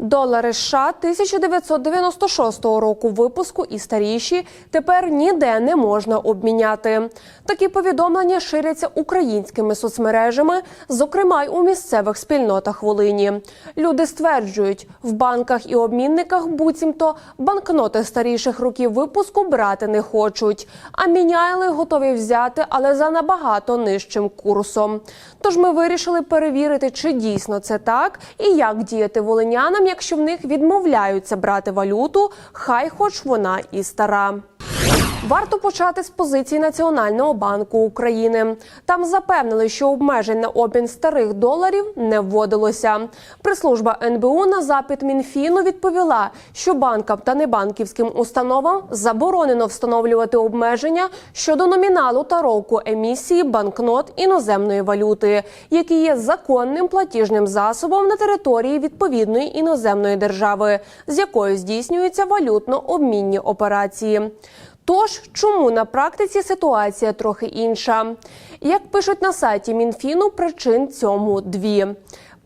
Долари США 1996 року випуску і старіші тепер ніде не можна обміняти. Такі повідомлення ширяться українськими соцмережами, зокрема й у місцевих спільнотах Волині. Люди стверджують, в банках і обмінниках буцімто банкноти старіших років випуску брати не хочуть, а міняйли готові взяти, але за набагато нижчим курсом. Тож ми вирішили перевірити, чи дійсно це так, і як діяти волинянам, якщо в них відмовляються брати валюту, хай хоч вона і стара. Варто почати з позиції Національного банку України. Там запевнили, що обмежень на обмін старих доларів не вводилося. Прес-служба НБУ на запит Мінфіну відповіла, що банкам та небанківським установам заборонено встановлювати обмеження щодо номіналу та року емісії банкнот іноземної валюти, які є законним платіжним засобом на території відповідної іноземної держави, з якою здійснюються валютно-обмінні операції. Тож, чому на практиці ситуація трохи інша? Як пишуть на сайті Мінфіну, причин цьому дві.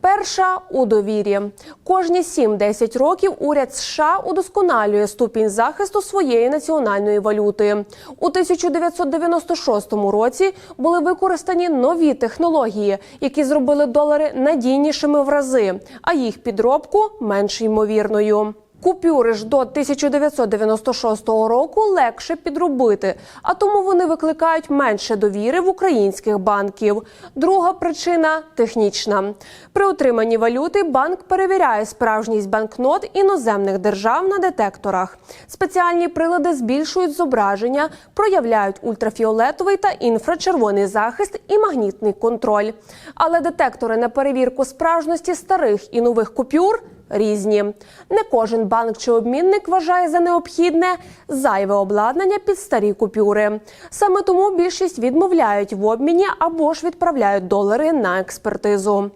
Перша у довірі. Кожні 7-10 років уряд США удосконалює ступінь захисту своєї національної валюти. У 1996 році були використані нові технології, які зробили долари надійнішими в рази, а їх підробку менш ймовірною. Купюри ж до 1996 року легше підробити, а тому вони викликають менше довіри в українських банків. Друга причина технічна. При отриманні валюти банк перевіряє справжність банкнот іноземних держав на детекторах. Спеціальні прилади збільшують зображення, проявляють ультрафіолетовий та інфрачервоний захист і магнітний контроль. Але детектори на перевірку справжності старих і нових купюр різні. Не кожен банк чи обмінник вважає за необхідне зайве обладнання під старі купюри. Саме тому більшість відмовляють в обміні або ж відправляють долари на експертизу.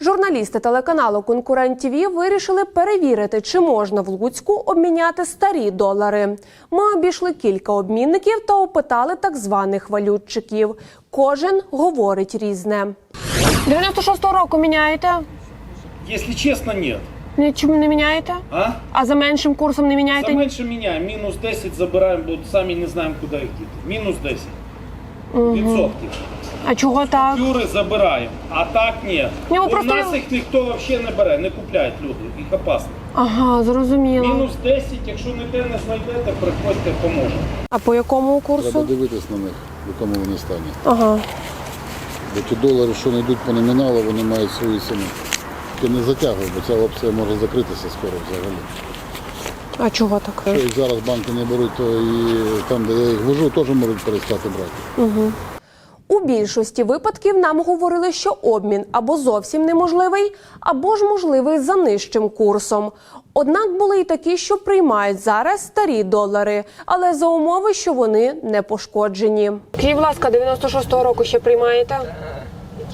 Журналісти телеканалу Конкурент ТІВІ вирішили перевірити, чи можна в Луцьку обміняти старі долари. Ми обійшли кілька обмінників та опитали так званих валютчиків. Кожен говорить різне. 96-го року міняєте? Если честно, нет. Нічому не міняєте? А? А за меншим курсом не За міняєте? менше міняємо. Мінус 10 забираємо, бо самі не знаємо, куди їх діти. Мінус 10. Відсотків. А чого так? Купюри забираємо, а так ні. Ні, ви У просто- нас їх ніхто взагалі не бере, не купляють люди, їх опасно. Ага, зрозуміло. Мінус 10, якщо ніде не знайдете, приходьте, поможемо. А по якому Треба курсу? дивитись на них, в якому вони стані. Ага. Бо ті долари, що не йдуть по номіналу, вони мають свою ціну. Ти не затягуй, бо ця опція може закритися скоро взагалі. А чого так? Якщо їх зараз банки не беруть, то і там, де я їх вожу, теж можуть перестати брати. У більшості випадків нам говорили, що обмін або зовсім неможливий, або ж можливий за нижчим курсом. Однак були й такі, що приймають зараз старі долари, але за умови, що вони не пошкоджені. Скажіть, будь ласка, 96-го року ще приймаєте?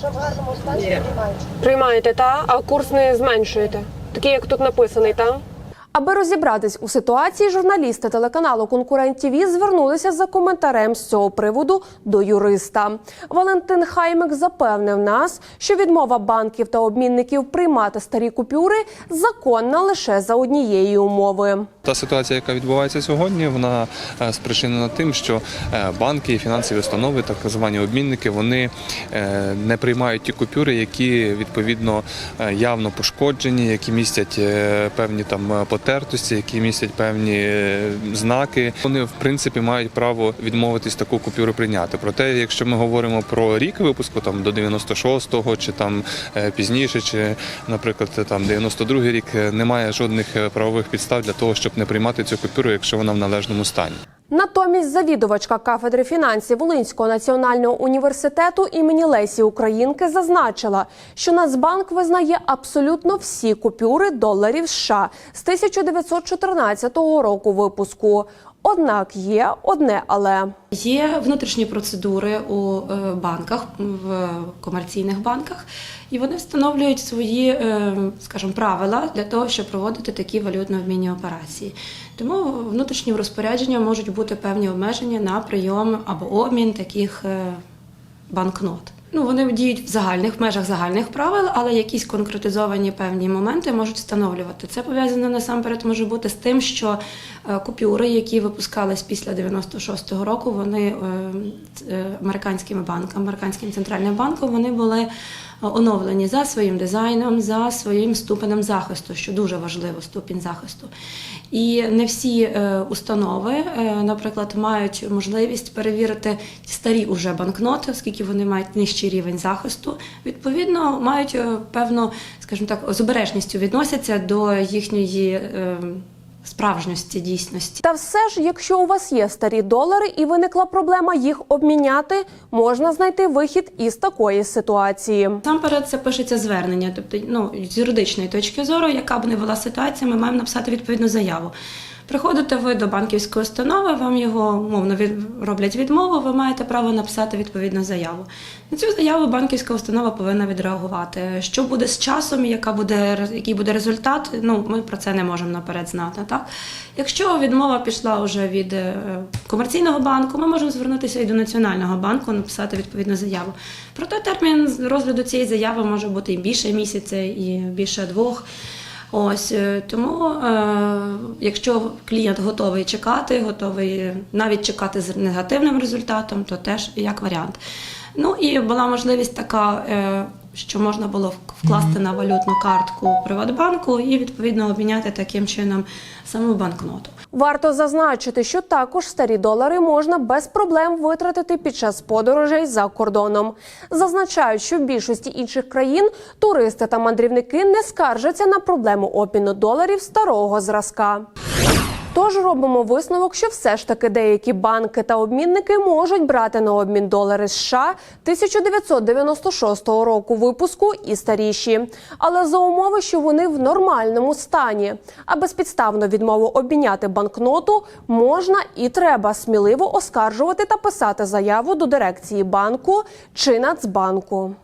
Якщо в гарному стані, приймають. Приймаєте, та? А курс не зменшуєте. Такий, як тут написаний, та? Аби розібратись у ситуації, журналісти телеканалу Конкурент ТІВІ звернулися за коментарем з цього приводу до юриста. Валентин Хаймик запевнив нас, що відмова банків та обмінників приймати старі купюри законна лише за однієї умови. Та ситуація, яка відбувається сьогодні, вона е, спричинена тим, що е, банки і фінансові установи, так звані обмінники, вони е, не приймають ті купюри, які відповідно явно пошкоджені, які містять певні там потертості, які містять певні знаки. Вони в принципі мають право відмовитись таку купюру прийняти. Проте, якщо ми говоримо про рік випуску, там до 96-го чи там пізніше, чи, наприклад, там 92-й рік, немає жодних правових підстав для того, щоб не приймати цю купюру, якщо вона в належному стані. Натомість завідувачка кафедри фінансів Волинського національного університету імені Лесі Українки зазначила, що Нацбанк визнає абсолютно всі купюри доларів США з 1914 року випуску. Однак є одне але. Є внутрішні процедури у е, банках, в комерційних банках, і вони встановлюють свої, е, скажімо, правила для того, щоб проводити такі валютно-обмінні операції. Тому внутрішнім розпорядженням можуть бути певні обмеження на прийом або обмін таких е, банкнот. Ну, вони діють в загальних в межах загальних правил, але якісь конкретизовані певні моменти можуть встановлювати. Це пов'язано насамперед може бути з тим, що е, купюри, які випускались після 96-го року, вони е, е, американськими банками, американським центральним банком, вони були оновлені за своїм дизайном, за своїм ступенем захисту, що дуже важливо, ступінь захисту. І не всі установи, наприклад, мають можливість перевірити старі уже банкноти, оскільки вони мають нижчий рівень захисту. Відповідно, мають е, певну, скажімо так, з обережністю відносяться до їхньої е, справжності, дійсності. Та все ж, якщо у вас є старі долари і виникла проблема їх обміняти, можна знайти вихід із такої ситуації. Насамперед це пишеться звернення, тобто ну, з юридичної точки зору, яка б не була ситуація, ми маємо написати відповідну заяву. Приходите ви до банківської установи, вам його мовно роблять відмову, ви маєте право написати відповідну заяву. На цю заяву банківська установа повинна відреагувати. Що буде з часом, яка буде, який буде результат, ну, ми про це не можемо наперед знати. Так? Якщо відмова пішла вже від е, комерційного банку, ми можемо звернутися і до Національного банку, написати відповідну заяву. Проте термін розгляду цієї заяви може бути і більше місяця, і більше двох. Ось е, тому, е, якщо клієнт готовий чекати, готовий навіть чекати з негативним результатом, то теж як варіант. Ну і була можливість така, е, що можна було вкласти на валютну картку Приватбанку і відповідно обміняти таким чином саму банкноту. Варто зазначити, що також старі долари можна без проблем витратити під час подорожей за кордоном. Зазначають, що в більшості інших країн туристи та мандрівники не скаржаться на проблему обміну доларів старого зразка. Тож робимо висновок, що все ж таки деякі банки та обмінники можуть брати на обмін долари США 1996 року випуску і старіші, але за умови, що вони в нормальному стані. А безпідставно відмову обміняти банкноту можна і треба сміливо оскаржувати та писати заяву до дирекції банку чи Нацбанку.